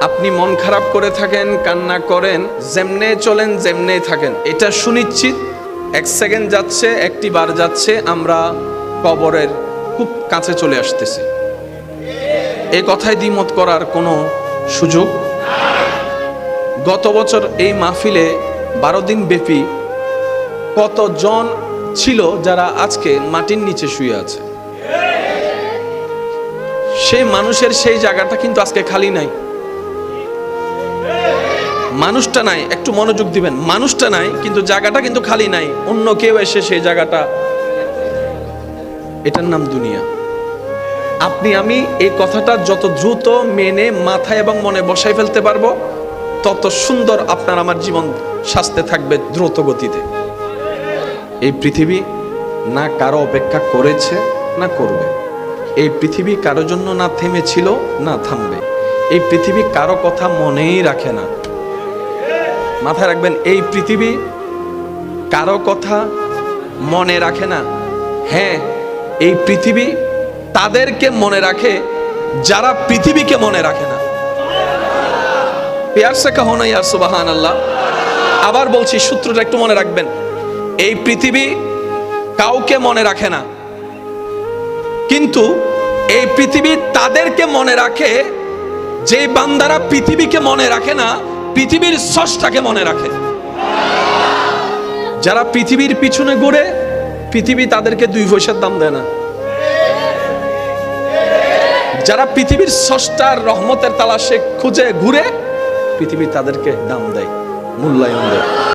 আপনি মন খারাপ করে থাকেন, কান্না করেন, যেমনে চলেন, যেমনে থাকেন। এটা সুনিশ্চিত। এক সেকেন্ড যাচ্ছে, একটি বার যাচ্ছে, আমরা কবরের খুব কাছে চলে আসতেছি। এই কথায় দ্বিমত করার কোনো সুযোগ? গত বছর এই মাহফিলে বারো দিন ব্যাপী কতজন ছিল যারা আজকে মাটির নিচে শুয়ে আছে? সেই মানুষের সেই জায়গাটা কিন্তু আজকে খালি নাই। মানুষটা নাই, একটু মনোযোগ দিবেন। মানুষটা নাই, কিন্তু জায়গাটা কিন্তু খালি নাই। অন্য কেউ এসে সেই জায়গাটা এটার নাম দুনিয়া। আপনি, আমি এই কথাটা যত দ্রুত মেনে মাথায় এবং মনে বসাই ফেলতে পারব, তত সুন্দর আপনার আমার জীবন স্বাস্থ্যে থাকবে দ্রুত গতিতে। এই পৃথিবী না কারও অপেক্ষা করেছে, না করবে। এই পৃথিবী কারও জন্য না থেমেছিল, না থামবে। এই পৃথিবী কারও কথা মনেই রাখে না। মাথায় রাখবেন, এই পৃথিবী কারও কথা মনে রাখে না। হ্যাঁ এই পৃথিবী তাদেরকে মনে রাখে, যারা পৃথিবীকে মনে রাখে না। পেয়ার সে কাহো সুবাহান আল্লাহ আবার বলছি, সূত্রটা একটু মনে রাখবেন। এই পৃথিবী কাউকে মনে রাখে না। কিন্তু এই পৃথিবী তাদেরকে মনে রাখে যে বান্দারা পৃথিবীকে মনে রাখে না পৃথিবীর সষ্টাকে মনে রাখে। যারা পৃথিবীর পিছনে ঘুরে, পৃথিবী তাদেরকে দুই পয়সার দাম দেয় না। যারা পৃথিবীর সষ্টার রহমতের তালাশে খুঁজে ঘুরে, পৃথিবী তাদেরকে দাম দেয়, মূল্যায়ন দেয়।